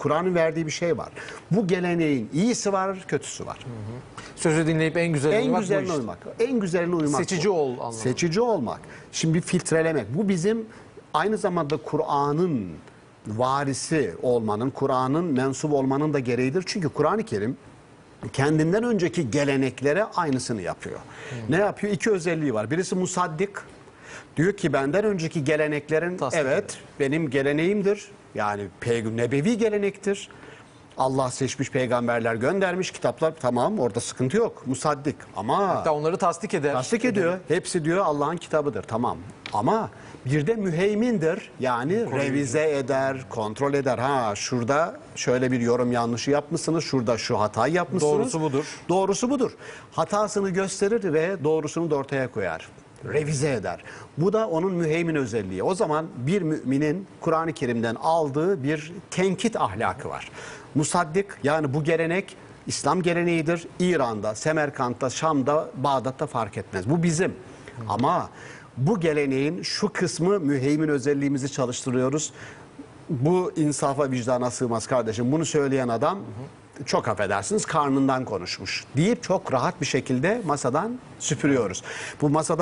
Kur'an'ın verdiği bir şey var. Bu geleneğin iyisi var, kötüsü var. Sözü dinleyip en güzel En güzeline işte. uymak. En güzeline uymak. Seçici bu. ol anlamında. Seçici olmak. Şimdi bir filtrelemek. Bu bizim aynı zamanda Kur'an'ın varisi olmanın, Kur'an'ın mensup olmanın da gereğidir. Çünkü Kur'an-ı Kerim kendinden önceki geleneklere aynısını yapıyor. Ne yapıyor? İki özelliği var. Birisi musaddik. Diyor ki benden önceki geleneklerin Tasdik evet benim geleneğimdir. Yani nebevi gelenektir. Allah seçmiş peygamberler göndermiş kitaplar tamam orada sıkıntı yok. Musaddik ama Hatta onları tasdik eder. tasdik ediyor. Hepsi diyor Allah'ın kitabıdır tamam. Ama bir de müheymindir. Yani revize eder, kontrol eder. Ha şurada şöyle bir yorum yanlışı yapmışsınız. Şurada şu hatayı yapmışsınız. Doğrusu budur. Doğrusu budur. Hatasını gösterir ve doğrusunu da ortaya koyar. Revize eder. Bu da onun müheymin özelliği. O zaman bir müminin Kur'an-ı Kerim'den aldığı bir tenkit ahlakı var. Musaddik yani bu gelenek İslam geleneğidir. İran'da, Semerkant'ta, Şam'da, Bağdat'ta fark etmez. Bu bizim. Ama bu geleneğin şu kısmı müheymin özelliğimizi çalıştırıyoruz. Bu insafa vicdana sığmaz kardeşim. Bunu söyleyen adam çok affedersiniz karnından konuşmuş deyip çok rahat bir şekilde masadan süpürüyoruz. Bu masadan